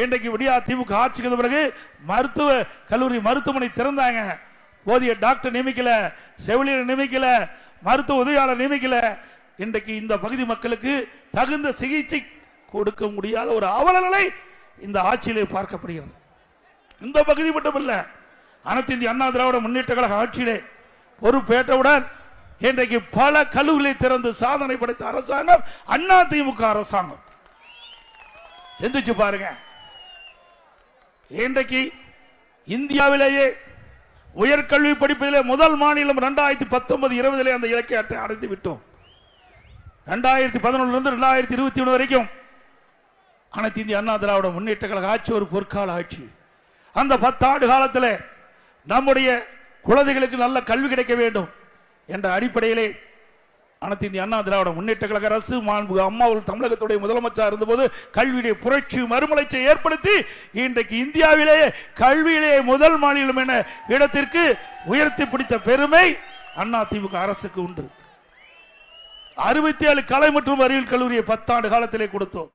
இன்றைக்கு விடியா திமுக ஆட்சிக்கு பிறகு மருத்துவ கல்லூரி மருத்துவமனை திறந்தாங்க. போதிய டாக்டர் நியமிக்கல செவிலியர் நியமிக்கல மருத்துவ உதவியாளர் நியமிக்கல. இன்றைக்கு இந்த பகுதி மக்களுக்கு தகுந்த சிகிச்சை கொடுக்க முடியாத ஒரு அவல நிலை இந்த ஆட்சியிலே பார்க்கப்படுகிறது. இந்த பகுதி மட்டுமல்ல அனைத்து இந்திய அண்ணா திராவிட முன்னேற்ற கழக ஆட்சியிலே பொறுப்பேற்றவுடன் இன்றைக்கு பல கல்லூரிகளை திறந்து சாதனை படைத்த அரசாங்கம் அண்ணா திமுக அரசாங்கம். சிந்திச்சு பாருங்க. இன்றைக்கு இந்தியாவிலேயே உயர்கல்வி படிப்பதிலே முதல் மாநிலம் ரெண்டாயிரத்தி பத்தொன்பது இருபதிலே அந்த இலக்கை அட்டை அடைந்து விட்டோம். ரெண்டாயிரத்தி பதினொன்னுல இருந்து ரெண்டாயிரத்தி இருபத்தி ஒன்று வரைக்கும் அனைத்து இந்திய அண்ணா திராவிட முன்னேற்ற கழக ஆட்சி ஒரு பொற்கால ஆட்சி. அந்த பத்தாண்டு காலத்தில் நம்முடைய குழந்தைகளுக்கு நல்ல கல்வி கிடைக்க வேண்டும் என்ற அடிப்படையிலே அனைத்து இந்திய அண்ணா திராவிட முன்னேற்ற கழக அரசு மாண்பு அம்மாவில் தமிழகத்துடைய முதலமைச்சர் இருந்தபோது கல்வியுடைய புரட்சி மறுமலர்ச்சியை ஏற்படுத்தி இன்றைக்கு இந்தியாவிலேயே கல்வியிலேயே முதல் மாநிலம் என இடத்திற்கு உயர்த்தி பிடித்த பெருமை அண்ணா திமுக அரசுக்கு உண்டு. அறுபத்தி ஏழு கலை மற்றும் அறிவியல் கல்லூரியை பத்தாண்டு காலத்திலே கொடுத்தோம்.